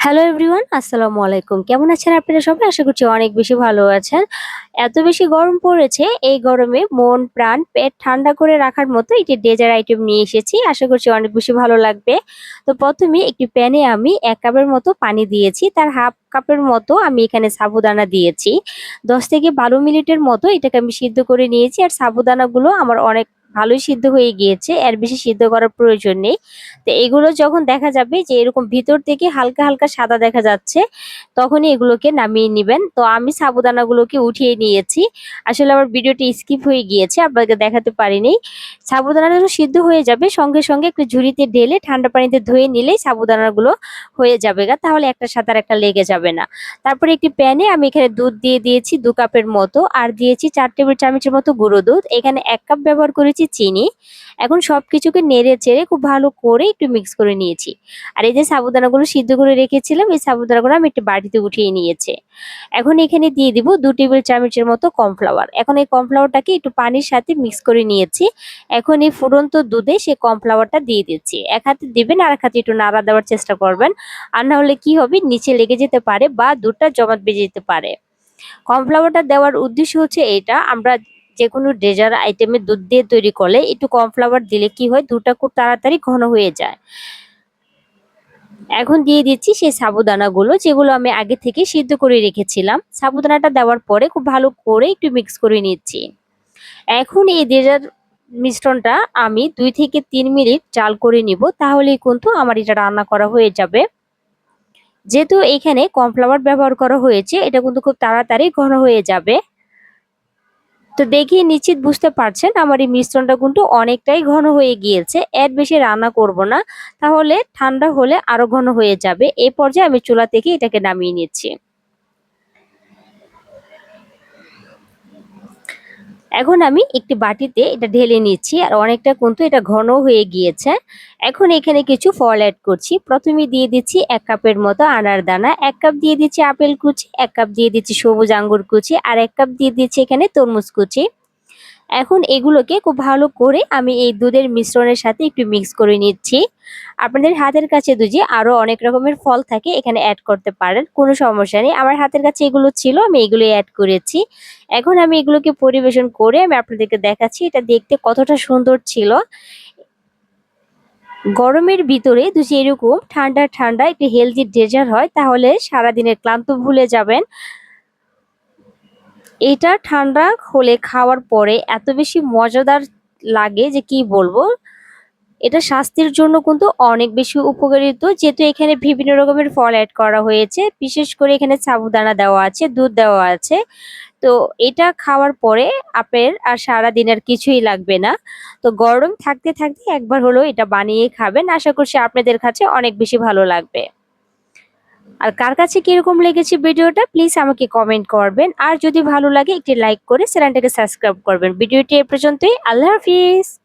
Hello everyone আসসালামু আলাইকুম। কেমন আছেন আপনারা সবাই? আশা করছি অনেক বেশি ভালো আছেন। এত বেশি গরম পড়েছে, এই গরমে মন, প্রাণ, পেট ঠান্ডা করে রাখার মতো একটি ডেজার আইটেম নিয়ে এসেছি। আশা করছি অনেক বেশি ভালো লাগবে। তো প্রথমে একটি প্যানে আমি এক কাপের মতো পানি দিয়েছি। তার হাফ কাপের মতো আমি এখানে সাবুদানা দিয়েছি। দশ থেকে বারো মিনিটের মতো এটাকে আমি সিদ্ধ করে নিয়েছি। আর সাবুদানাগুলো আমার অনেক ভালোই সিদ্ধ হয়ে গিয়েছে, এর বেশি সিদ্ধ করার প্রয়োজন নেই। তো এগুলো যখন দেখা যাবে যে এরকম ভিতর থেকে হালকা হালকা সাদা দেখা যাচ্ছে, তখনই এগুলোকে নামিয়ে নেবেন। তো আমি সাবুদানাগুলোকে উঠিয়ে নিয়েছি। আসলে আমার ভিডিওটি স্কিপ হয়ে গিয়েছে আপনাকে দেখাতে পারিনি। সাবুদানাগুলো সিদ্ধ হয়ে যাবে, সঙ্গে সঙ্গে একটু ঝুড়িতে ঢেলে ঠান্ডা পানিতে ধুয়ে নিলেই সাবুদানাগুলো হয়ে যাবে গা, তাহলে একটা সাথে আর একটা লেগে যাবে না। তারপরে একটি প্যানে আমি এখানে দুধ দিয়ে দিয়েছি দু কাপের মতো, আর দিয়েছি চার টেবিল চামচের মতো গুঁড়ো দুধ। এখানে এক কাপ ব্যবহার করেছি চিনি, এখন সবকিছুকে নেড়ে চেড়ে খুব ভালো করে একটু মিক্স করে নিয়েছি। আর এই যে সাবুদানাগুলো সিদ্ধ করে রেখেছিলাম, এই সাবুদানাগুলো আমি একটু বাটিতে উঠিয়ে নিয়েছি। এখন এখানে দিয়ে দিব দু টেবিল চামচের মতো কর্নফ্লাওয়ার এখন এই কর্নফ্লাওয়ারটাকে একটু পানির সাথে মিক্স করে নিয়েছি। এখন এই ফুটন্ত দুধে সেই কর্নফ্লাওয়ারটা দিয়ে দিচ্ছি। এক হাতে দিবেন, আর এক হাতে একটু নাড়া দেওয়ার চেষ্টা করবেন। আর না হলে কি হবে, নিচে লেগে যেতে পারে বা দুধটা জমাট বেজে যেতে পারে। কর্নফ্লাওয়ারটা দেওয়ার উদ্দেশ্য হচ্ছে এটা আমরা যে কোনো ডেজার্ট আইটেমে দুধ দিয়ে তৈরি করলে একটু কম ফ্লাওয়ার দিলে কি হয়? দুধটা খুব তাড়াতাড়ি ঘন হয়ে যায়। এখন দিয়ে দিচ্ছি সেই সাবুদানাগুলো, যেগুলো আমি আগে থেকে সিদ্ধ করে রেখেছিলাম। সাবুদানাটা দেওয়ার পরে খুব ভালো করে একটু মিক্স করে নিচ্ছি। এখন এই ডেজার্ট মিশ্রণটা আমি দুই থেকে তিন মিনিট চাল করে নিব, তাহলেই কিন্তু আমার এটা রান্না করা হয়ে যাবে। যেহেতু এখানে কর্নফ্লাওয়ার ব্যবহার করা হয়েছে, এটা কিন্তু খুব তাড়াতাড়ি ঘন হয়ে যাবে। তো দেখিয়ে নিশ্চিত বুঝতে পারছেন, আমার এই মিশ্রণটা কিন্তু অনেকটাই ঘন হয়ে গিয়েছে। এর বেশি রান্না করব না, তাহলে ঠান্ডা হলে আরও ঘন হয়ে যাবে। এই পর্যায়ে আমি চুলা থেকে এটাকে নামিয়ে নিচ্ছি। এখন আমি একটি বাটিতে এটা ঢেলে নিচ্ছি আর অনেকটা কিন্তু এটা ঘন হয়ে গিয়েছে। এখন এখানে কিছু ফল অ্যাড করছি। প্রথমে দিয়ে দিচ্ছি এক কাপের মতো আনার দানা, এক কাপ দিয়ে দিচ্ছি আপেল কুচি, এক কাপ দিয়ে দিচ্ছি সবুজ আঙ্গুর কুচি, আর এক কাপ দিয়ে দিচ্ছি এখানে তরমুজ কুচি। এখন এগুলোকে খুব ভালো করে আমি এই দুধের মিশ্রণের সাথে একটু মিক্স করে নিচ্ছি। আপনাদের হাতের কাছে দুজি আরও অনেক রকমের ফল থাকে, এখানে অ্যাড করতে পারেন, কোনো সমস্যা নেই। আমার হাতের কাছে এগুলো ছিল, আমি এগুলো অ্যাড করেছি। এখন আমি এগুলোকে পরিবেশন করে আমি আপনাদেরকে দেখাচ্ছি, এটা দেখতে কতটা সুন্দর ছিল। গরমের ভিতরে যদি এরকম ঠান্ডা ঠান্ডা একটি হেলদি ডেজার হয়, তাহলে সারাদিনের ক্লান্ত ভুলে যাবেন। এটা ঠান্ডা হলে খাওয়ার পরে এত বেশি মজাদার লাগে যে কি বলব? এটা স্বাস্থ্যের জন্য কিন্তু অনেক বেশি উপকারিত, যেহেতু এখানে বিভিন্ন রকমের ফল অ্যাড করা হয়েছে। বিশেষ করে এখানে সাবুদানা দেওয়া আছে, দুধ দেওয়া আছে। তো এটা খাওয়ার পরে আপনার আর সারা দিনের কিছুই লাগবে না। তো গরম থাকতে থাকতে একবার হলেও এটা বানিয়ে খাবেন। আশা করছি আপনাদের কাছে অনেক বেশি ভালো লাগবে। আর কার কাছে কীরকম লেগেছে ভিডিওটা প্লিজ আমাকে কমেন্ট করবেন। আর যদি ভালো লাগে, একটি লাইক করে চ্যানেলটাকে সাবস্ক্রাইব করবেন। ভিডিওটি এ পর্যন্তই। আল্লাহ হাফিজ।